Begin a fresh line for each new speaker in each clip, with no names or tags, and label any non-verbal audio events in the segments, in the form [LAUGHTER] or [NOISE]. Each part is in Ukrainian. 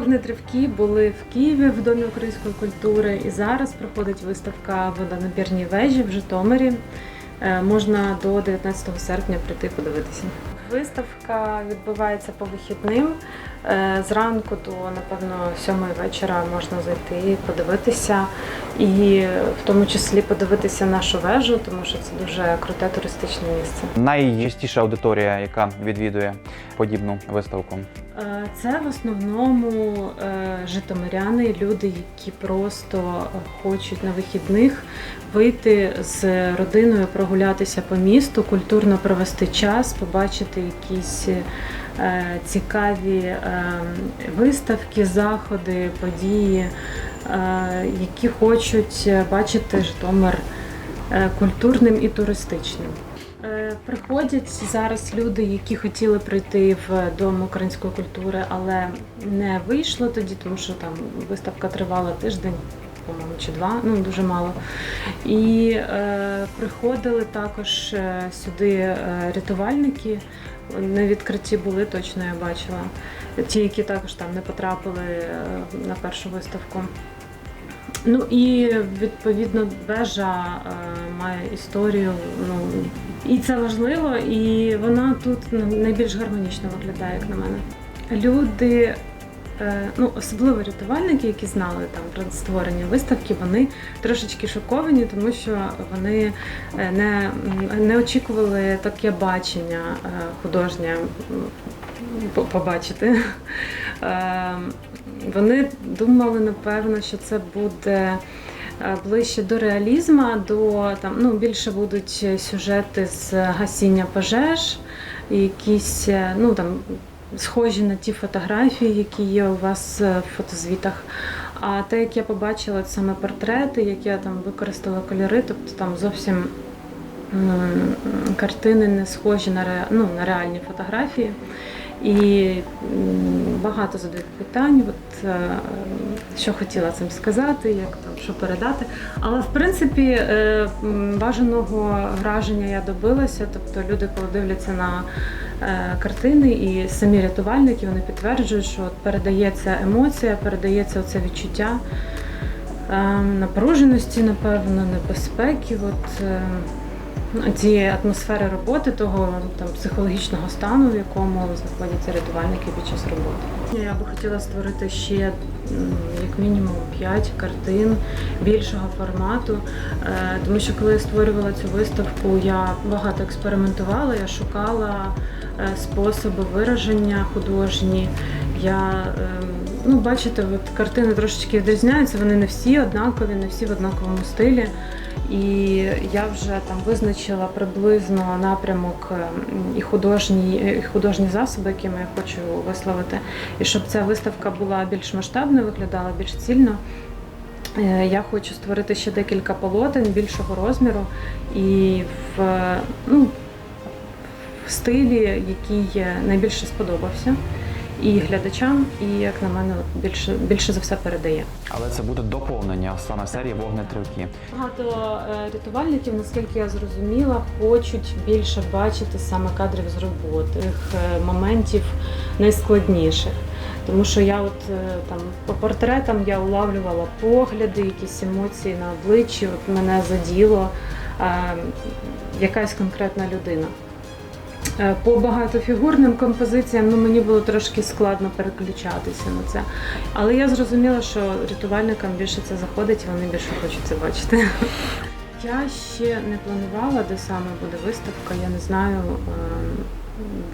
вогнетривки були в Києві в Домі української культури, і зараз проходить виставка водонапірні вежі в Житомирі. Е, Можна до 19 серпня прийти подивитися. Виставка відбувається по вихідним. Е, Зранку до напевно сьомої вечора можна зайти, подивитися, і в тому числі подивитися нашу вежу, тому що це дуже круте туристичне місце.
Найчастіша аудиторія, яка відвідує подібну виставку.
Е, Це в основному е, житомиряни, люди, які просто е, хочуть на вихідних вийти з родиною, прогулятися по місту, культурно провести час, побачити якісь е, цікаві е, виставки, заходи, події, які хочуть бачити Житомир культурним і туристичним. Е, Приходять зараз люди, які хотіли прийти в Дом української культури, але не вийшло тоді, тому що там виставка тривала тиждень, по-моєму, чи два, ну дуже мало. І е, приходили також е, сюди е, рятувальники. На відкритті були, точно я бачила. Ті, які також там не потрапили на першу виставку. Ну і відповідно вежа е, має історію. Ну і це важливо, і вона тут найбільш гармонічно виглядає, як на мене. Люди, е, ну особливо рятувальники, які знали там про створення виставки, вони трошечки шоковані, тому що вони е, не, не очікували таке бачення е, художнє побачити. Е, Вони думали, напевно, що це буде е, ближче до реалізму, до там ну більше будуть сюжети з гасіння пожеж, якісь е, ну там схожі на ті фотографії, які є у вас в фотозвітах. А те, як я побачила, це саме портрети, як я там використала кольори, тобто там зовсім картини не схожі на, ре, ну, на реальні фотографії. І багато задають питань, от, е, що хотіла цим сказати, як там, що передати. Але в принципі е, бажаного враження я добилася. Тобто люди, коли дивляться на е, картини, і самі рятувальники вони підтверджують, що от передається емоція, передається оце відчуття е, напруженості, напевно, небезпеки. От, цієї атмосфери роботи, того там психологічного стану, в якому знаходяться рятувальники під час роботи. Я би хотіла створити ще як мінімум 5 картин більшого формату, Е, тому що коли я створювала цю виставку, я багато експериментувала, я шукала е, способи вираження художні. Я ем, ну, бачите, от картини трошечки відрізняються, вони не всі однакові, не всі в однаковому стилі. І я вже там визначила приблизно напрямок ем, і художні, і художні засоби, якими я хочу висловити. І щоб ця виставка була більш масштабною, виглядала більш цільно. е, Я хочу створити ще декілька полотен більшого розміру і в, ну, в стилі, який найбільше сподобався і глядачам, і як на мене, більше, більше за все передає.
Але це буде доповнення саме серії вогнетривки.
Багато е, рятувальників, наскільки я зрозуміла, хочуть більше бачити саме кадрів з роботи, е, моментів найскладніших. Тому що я от е, там по портретам я улавлювала погляди, якісь емоції на обличчі, от мене заділо е, якась конкретна людина. Е, По багатофігурним композиціям ну, мені було трошки складно переключатися на це. Але я зрозуміла, що рятувальникам більше це заходить, і вони більше хочуть це бачити. [LAUGHS] Я ще не планувала, де саме буде виставка. Я не знаю. е,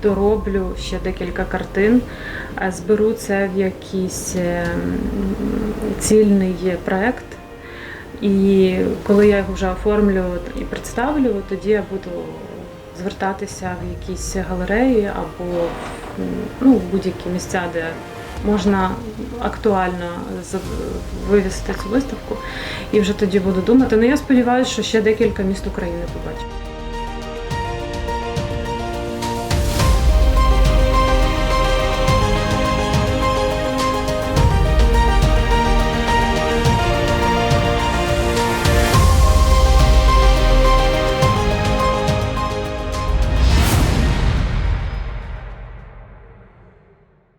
Дороблю ще декілька картин, е, зберу це в якийсь е, цільний проект. І коли я його вже оформлю і представлю, тоді я буду звертатися в якісь галереї або ну, в будь-які місця, де можна актуально вивісити цю виставку. І вже тоді буду думати. Ну я сподіваюся, що ще декілька міст України побачу.